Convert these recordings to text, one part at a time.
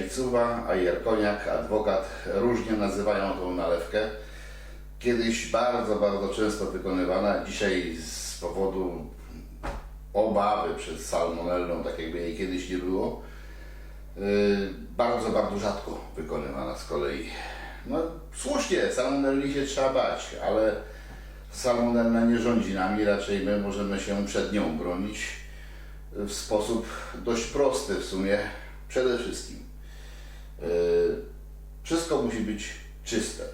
jajcuwa, a Jerkoniak, adwokat różnie nazywają tą nalewkę. Kiedyś bardzo, bardzo często wykonywana, dzisiaj z powodu obawy przed salmonellą, tak jakby jej kiedyś nie było, yy, bardzo, bardzo rzadko wykonywana z kolei. No słusznie, salmonelli się trzeba bać, ale salmonella nie rządzi nami, raczej my możemy się przed nią bronić w sposób dość prosty w sumie. Przede wszystkim wszystko musi być czyste.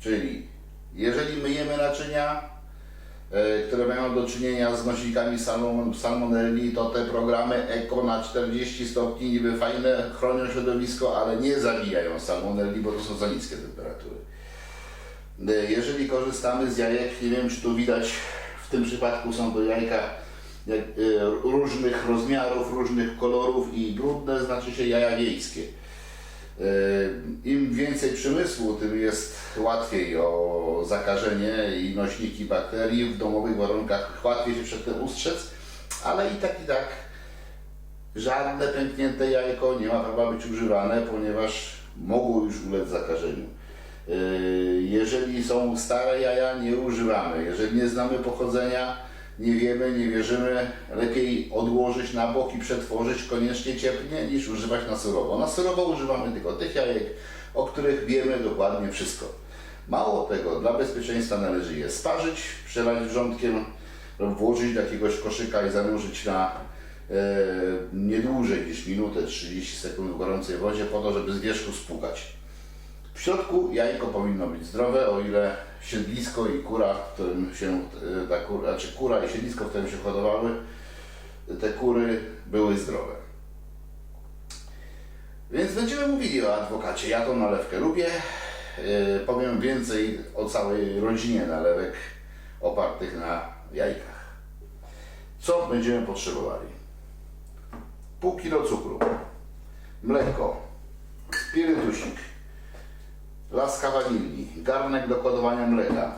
Czyli jeżeli myjemy naczynia, e, które mają do czynienia z nośnikami salmon, salmonelli, to te programy Eko na 40 stopni niby fajne, chronią środowisko, ale nie zabijają salmonelli, bo to są za niskie temperatury. E, Jeżeli korzystamy z jajek, nie wiem czy tu widać, w tym przypadku są to jajka e, różnych rozmiarów, różnych kolorów i brudne znaczy się jaja wiejskie. E, Im więcej przemysłu, tym jest łatwiej o zakażenie i nośniki bakterii w domowych warunkach, łatwiej się przed tym ustrzec, ale i tak i tak żadne pęknięte jajko nie ma prawa być używane, ponieważ mogą już ulec zakażeniu. E, Jeżeli są stare jaja, nie używamy. Jeżeli nie znamy pochodzenia, nie wiemy, nie wierzymy, lepiej odłożyć na bok i przetworzyć koniecznie cieplnie niż używać na surowo. Na surowo używamy tylko tych jajek, o których wiemy dokładnie wszystko. Mało tego, dla bezpieczeństwa należy je sparzyć, przelać wrzątkiem lub włożyć do jakiegoś koszyka i zanurzyć na e, nie dłużej niż minutę 30 sekund w gorącej wodzie po to, żeby z wierzchu spłukać. W środku jajko powinno być zdrowe, o ile siedlisko i kura, w którym się e, ta kura, znaczy kura i siedlisko, w którym się hodowały, te kury były zdrowe. Więc będziemy mówili o adwokacie. Ja tą nalewkę lubię. E, Powiem więcej o całej rodzinie nalewek opartych na jajkach. Co będziemy potrzebowali? Pół kilo cukru, mleko, spirytusik, laska wanilii, garnek do kładowania mleka.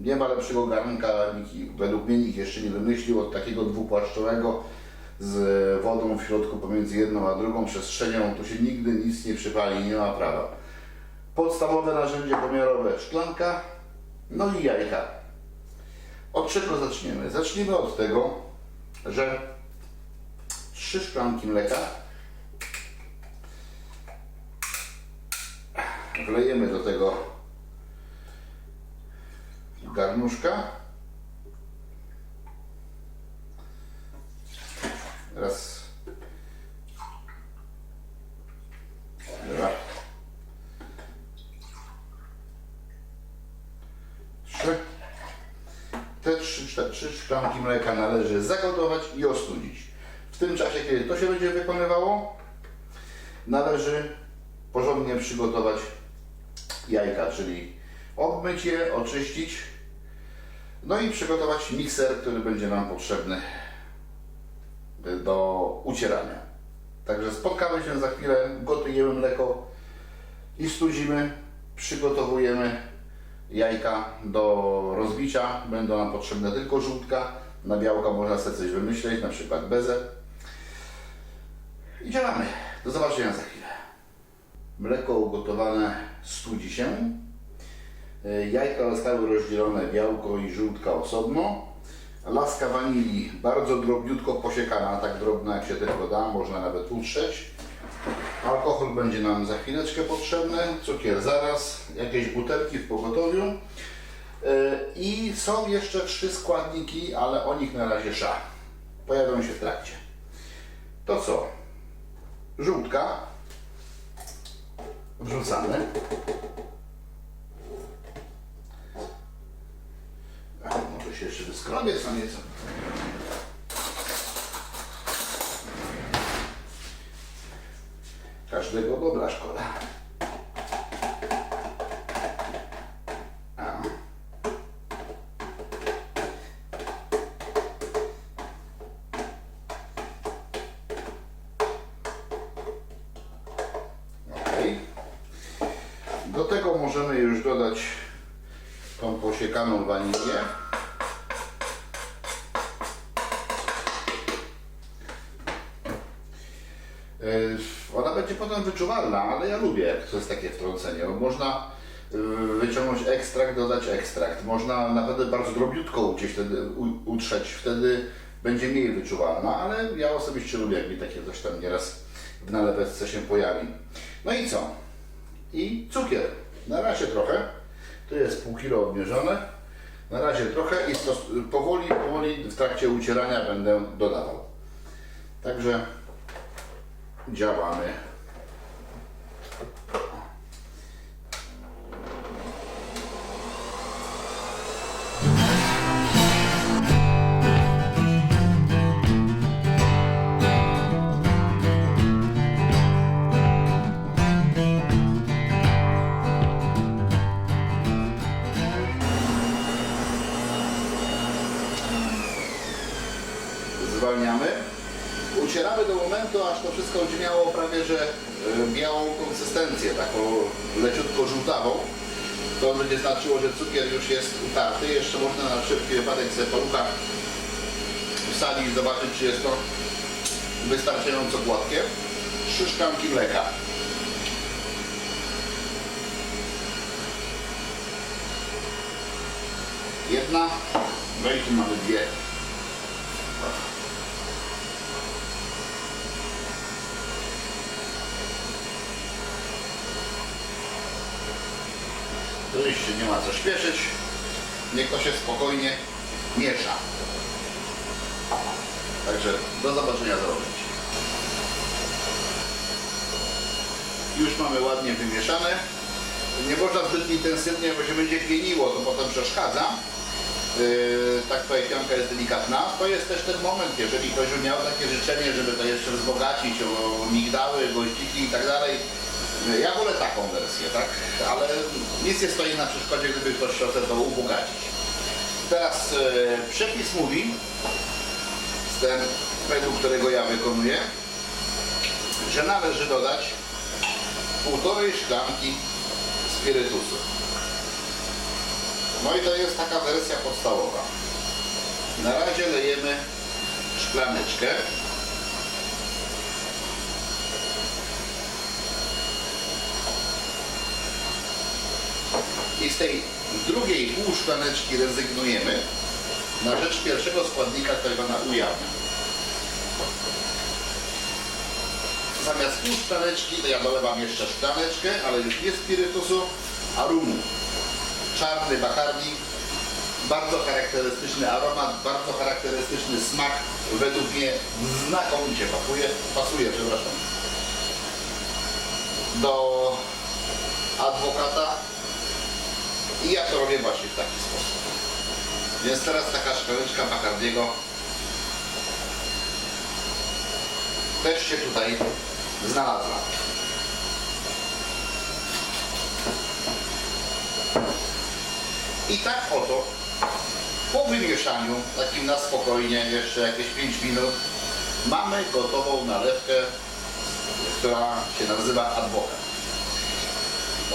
Nie ma lepszego garnka, nikt, według mnie nikt jeszcze nie wymyślił od takiego dwupłaszczowego z wodą w środku pomiędzy jedną a drugą przestrzenią. Tu się nigdy nic nie przypali, nie ma prawa. Podstawowe narzędzie pomiarowe szklanka, no i jajka. Od czego zaczniemy? Zacznijmy od tego, że trzy szklanki mleka wlejemy do tego garnuszka. Raz. Dwa. Trzy. Te trzy, trzy szklanki mleka należy zagotować i ostudzić. W tym czasie, kiedy to się będzie wykonywało, należy porządnie przygotować jajka, czyli obmyć je, oczyścić, no i przygotować mikser, który będzie nam potrzebny do ucierania. Także spotkamy się za chwilę, gotujemy mleko i studzimy, przygotowujemy jajka do rozbicia. Będą nam potrzebne tylko żółtka, na białka można sobie coś wymyśleć, na przykład bezę. I działamy. Do zobaczenia za chwilę. Mleko ugotowane studzi się. E, Jajka zostały rozdzielone białko i żółtka osobno. Laska wanilii bardzo drobniutko posiekana, tak drobna jak się tylko da, można nawet utrzeć. Alkohol będzie nam za chwileczkę potrzebny, cukier zaraz, jakieś butelki w pogotowiu. E, I są jeszcze trzy składniki, ale o nich na razie sza. Pojawią się w trakcie. To co? Żółtka wrzucamy. A, może się jeszcze wyskrobię co nieco. Każdego dobra szkoda. Wanilię. E, Ona będzie potem wyczuwalna, ale ja lubię, jak to jest takie wtrącenie. bo Można y, wyciągnąć ekstrakt, dodać ekstrakt. Można naprawdę bardzo drobiutko ucieć, wtedy, utrzeć, wtedy będzie mniej wyczuwalna, ale ja osobiście lubię, jak mi takie coś tam nieraz w nalewce się pojawi. No i co? I cukier. Na razie trochę. Tu jest pół kilo obmierzone. Na razie trochę i powoli, powoli w trakcie ucierania będę dodawał. Także działamy. Wszystko będzie miało prawie że e, białą konsystencję, taką leciutko żółtawą. To będzie znaczyło, że cukier już jest utarty. Jeszcze można na szybki wypadek sobie po rukach wsadzić i zobaczyć, czy jest to wystarczająco gładkie. Trzy szklanki mleka. Jedna, no i tu mamy dwie. Oczywiście nie ma co śpieszyć. Niech to się spokojnie miesza. Także do zobaczenia za moment. Już mamy ładnie wymieszane. Nie można zbyt intensywnie, bo się będzie pieniło, to potem przeszkadza. Yy, tak tutaj pianka jest delikatna. To jest też ten moment, jeżeli ktoś miał takie życzenie, żeby to jeszcze wzbogacić o migdały, goździki i tak dalej. Ja wolę taką wersję, tak? Ale nic nie stoi na przeszkodzie, gdyby ktoś chciał to ubogacić. Teraz yy, przepis mówi, ten według którego ja wykonuję, że należy dodać półtorej szklanki spirytusu. No i to jest taka wersja podstawowa. Na razie lejemy szklaneczkę. I z tej drugiej pół szklaneczki rezygnujemy na rzecz pierwszego składnika, którego na ujawniam. Zamiast pół szklaneczki, to ja dolewam jeszcze szklaneczkę, ale już nie spirytusu, a rumu. Czarny bakardi, bardzo charakterystyczny aromat, bardzo charakterystyczny smak, według mnie znakomicie pasuje, pasuje przepraszam, do adwokata i ja to robię właśnie w taki sposób. Więc teraz taka szklaneczka Bacardiego też się tutaj znalazła. I tak oto po wymieszaniu, takim na spokojnie, jeszcze jakieś 5 minut, mamy gotową nalewkę, która się nazywa adwokat.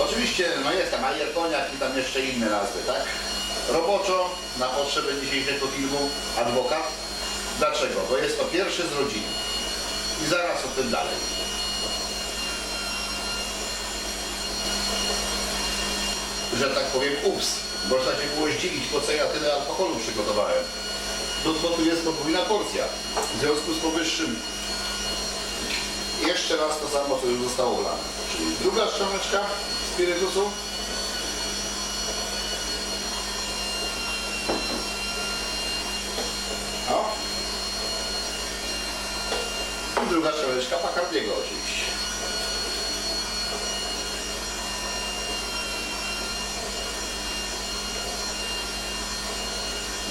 Oczywiście no jest tam ajerkoniak i tam jeszcze inne nazwy, tak? Roboczo, na potrzeby dzisiejszego filmu, adwokat. Dlaczego? Bo jest to pierwszy z rodziny. I zaraz o tym dalej. Że tak powiem, ups, można się było zdziwić, po co ja tyle alkoholu przygotowałem. To, to tu jest podwójna porcja. W związku z powyższym jeszcze raz to samo, co już zostało wlane. Czyli druga szklaneczka spirytusu. O. I druga szklaneczka Bacardiego oczywiście.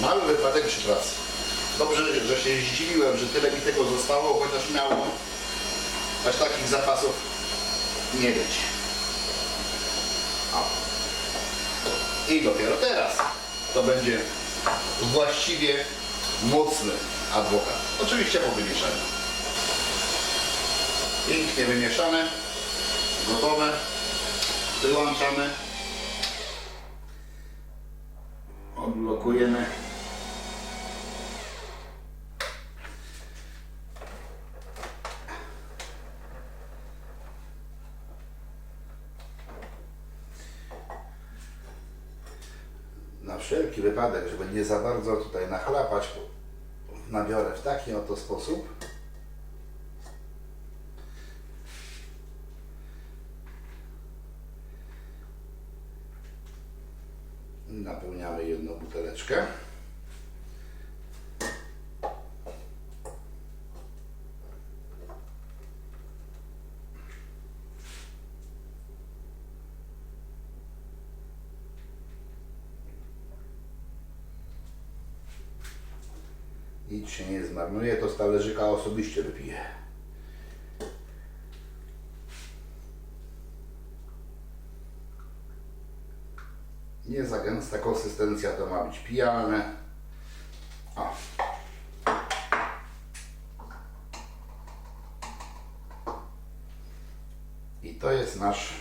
Mały wypadek przy pracy. Dobrze, że się zdziwiłem, że tyle mi tego zostało, chociaż miało aż takich zapasów nie być. I dopiero teraz to będzie właściwie mocny adwokat. Oczywiście po wymieszaniu. Pięknie wymieszane, gotowe. Wyłączamy. Odblokujemy. wszelki wypadek, żeby nie za bardzo tutaj nachlapać, nabiorę w taki oto sposób. Napełniamy jedną buteleczkę. Zmarnuje, to z talerzyka osobiście wypiję. Nie za gęsta konsystencja, to ma być pijalne. O. I to jest nasz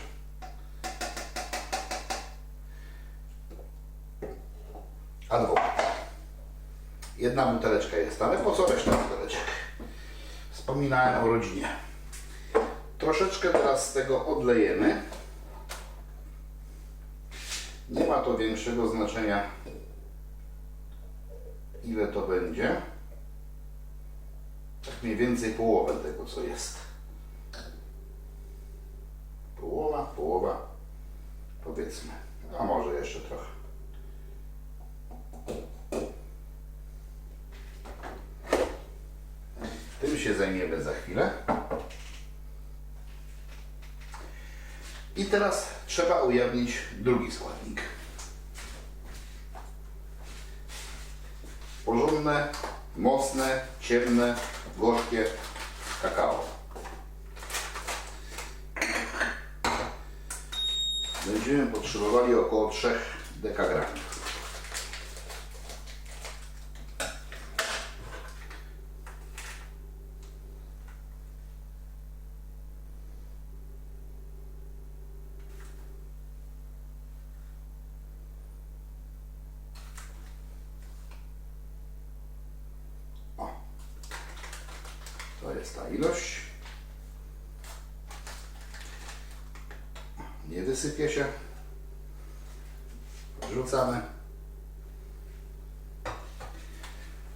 adwokat. Jedna buteleczka jest, ale po co reszta buteleczek? Wspominałem o rodzinie. Troszeczkę teraz z tego odlejemy. Nie ma to większego znaczenia, ile to będzie. Tak mniej więcej połowę tego, co jest. Połowa, połowa, powiedzmy. A może jeszcze trochę. Tym się zajmiemy za chwilę. I teraz trzeba ujawnić drugi składnik. Porządne, mocne, ciemne, gorzkie kakao. Będziemy potrzebowali około 3 dekagramów. O. To ta ilość. Nie wysypie się. Wrzucamy.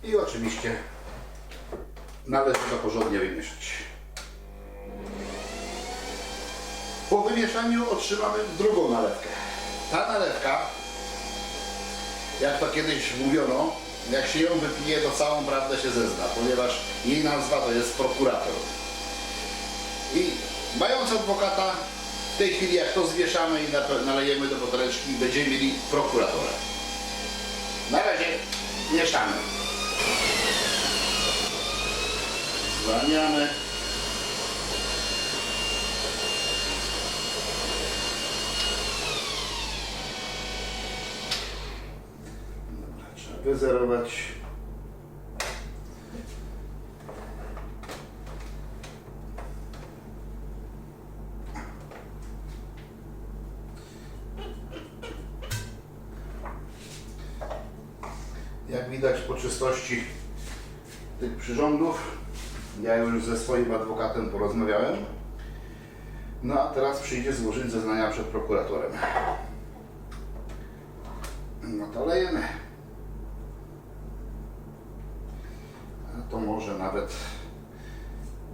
I oczywiście należy to porządnie wymieszać. Po wymieszaniu otrzymamy drugą nalewkę. Ta nalewka, jak to kiedyś mówiono, jak się ją wypije, to całą prawdę się zezna, ponieważ jej nazwa to jest prokurator. I mając adwokata, w tej chwili jak to zwieszamy i nalejemy do buteleczki, będziemy mieli prokuratora. Na razie mieszamy. Zwalniamy. Wyzerować. Jak widać po czystości tych przyrządów, ja już ze swoim adwokatem porozmawiałem. No a teraz przyjdzie złożyć zeznania przed prokuratorem. No to lejemy. A to może nawet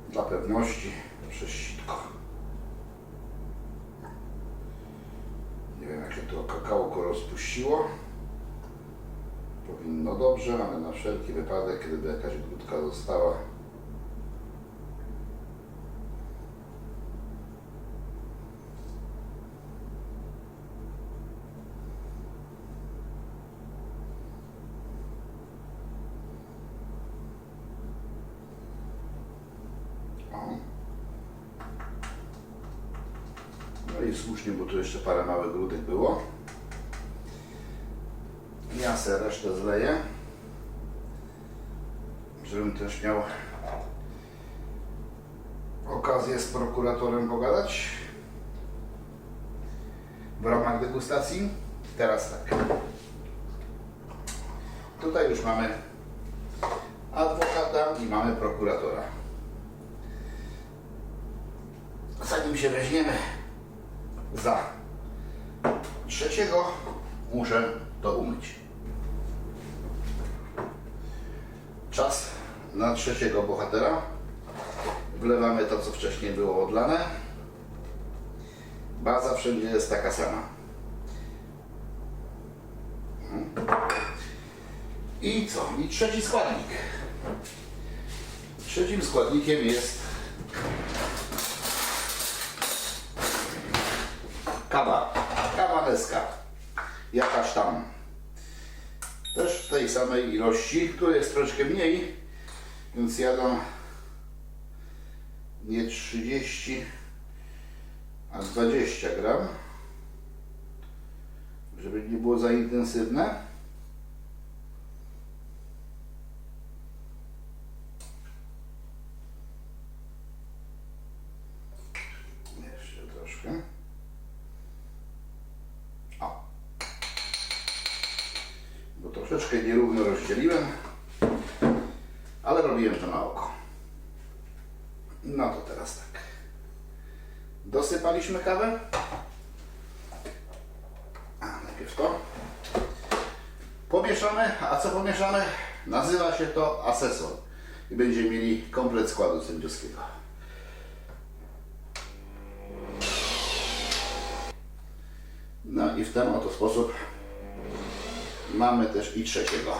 dla pewności przez sitko. Nie wiem jak się to kakałko rozpuściło. Powinno dobrze, ale na wszelki wypadek, gdyby jakaś grudka została. O. No i słusznie, bo tu jeszcze parę małych grudek było. Ja se resztę zleję, żebym też miał okazję z prokuratorem pogadać w ramach degustacji. Teraz tak. Tutaj już mamy adwokata i mamy prokuratora. Zanim się weźmiemy za trzeciego muszę to umyć. Czas na trzeciego bohatera. Wlewamy to, co wcześniej było odlane. Baza wszędzie jest taka sama. I co? I trzeci składnik. Trzecim składnikiem jest kawa. Kawa Neska. Jakaś tam. Też w tej samej ilości, tu jest troszkę mniej, więc ja dam nie 30, a 20 gram, żeby nie było za intensywne. Jeszcze troszkę. O. Bo troszeczkę nierówno rozdzieliłem, ale robiłem to na oko. No to teraz tak. Dosypaliśmy kawę. A najpierw to. Pomieszamy, a co pomieszamy? Nazywa się to asesor. I będziemy mieli komplet składu sędziowskiego. No i w ten oto sposób mamy też i trzeciego.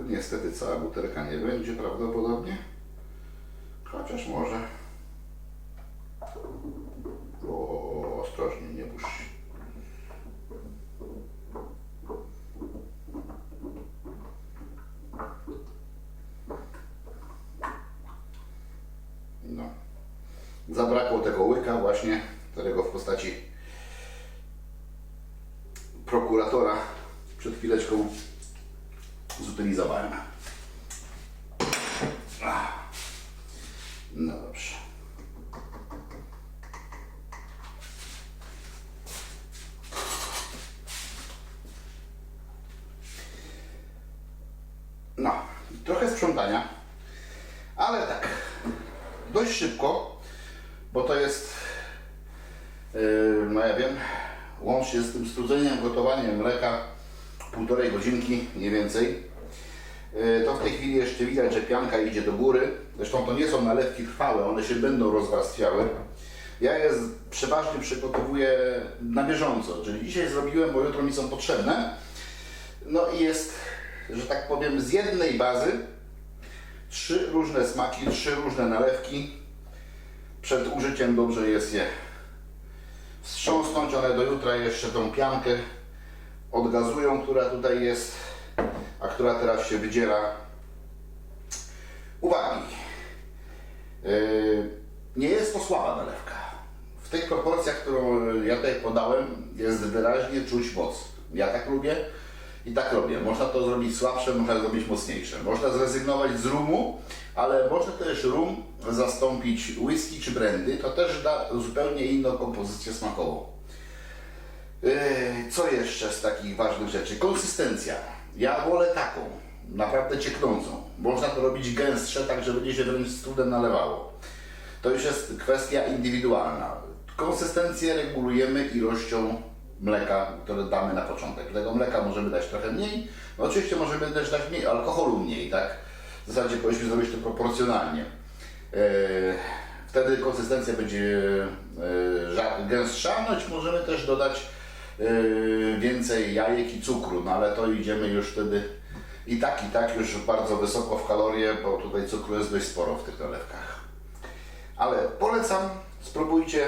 Tu niestety cała butelka nie będzie prawdopodobnie. Chociaż może. O, ostrożnie, nie puść. No. Zabrakło tego łyka właśnie, którego w postaci prokuratora przed chwileczką zutylizowałem. Ach. No dobrze. No, ale tak, dość szybko, bo to jest, yy, no ja wiem, łącznie z tym strudzeniem, gotowaniem mleka, półtorej godzinki, mniej więcej. Yy, To w tej chwili jeszcze widać, że pianka idzie do góry. Zresztą to nie są nalewki trwałe, one się będą rozwarstwiały. Ja je przeważnie przygotowuję na bieżąco, czyli dzisiaj zrobiłem, bo jutro mi są potrzebne. No i jest, że tak powiem, z jednej bazy trzy różne smaki, trzy różne nalewki. Przed użyciem dobrze jest je wstrząsnąć. One do jutra jeszcze tą piankę odgazują, która tutaj jest, a która teraz się wydziela. Uwagi! Yy, nie jest to słaba nalewka. W tych proporcjach, którą ja tutaj podałem, jest wyraźnie czuć moc. Ja tak lubię i tak robię. Można to zrobić słabsze, można zrobić mocniejsze. Można zrezygnować z rumu, ale można też rum zastąpić whisky czy brandy. To też da zupełnie inną kompozycję smakową. Yy, Co jeszcze z takich ważnych rzeczy? Konsystencja. Ja wolę taką, naprawdę cieknącą. Można to robić gęstsze, tak że będzie się wręcz z trudem nalewało. To już jest kwestia indywidualna. Konsystencję regulujemy ilością mleka, które damy na początek. Tego mleka możemy dać trochę mniej, no oczywiście możemy też dać mniej, alkoholu mniej, tak? W zasadzie powinniśmy zrobić to proporcjonalnie. Yy, Wtedy konsystencja będzie ża- gęstsza, no możemy też dodać yy, więcej jajek i cukru, no ale to idziemy już wtedy i tak, i tak już bardzo wysoko w kalorie, bo tutaj cukru jest dość sporo w tych nalewkach. Ale polecam, spróbujcie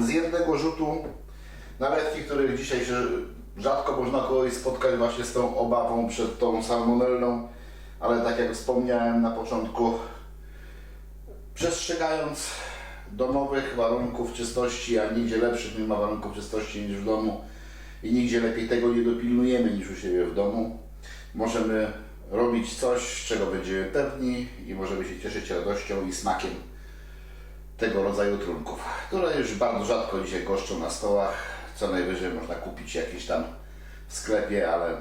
z jednego rzutu nalewki, których dzisiaj się rzadko można kogoś spotkać właśnie z tą obawą przed tą salmonellą, ale tak jak wspomniałem na początku, przestrzegając domowych warunków czystości, a nigdzie lepszych nie ma warunków czystości niż w domu i nigdzie lepiej tego nie dopilnujemy niż u siebie w domu, możemy robić coś, czego będziemy pewni i możemy się cieszyć radością i smakiem tego rodzaju trunków, które już bardzo rzadko dzisiaj goszczą na stołach. Co najwyżej można kupić jakieś tam w sklepie, ale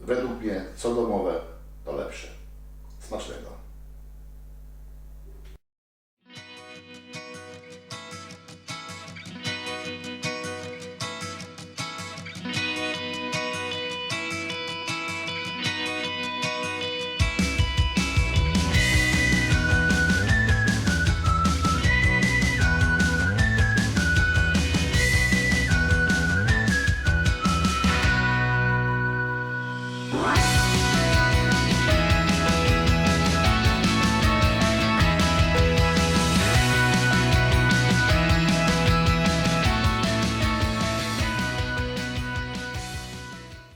według mnie co domowe to lepsze. Smacznego.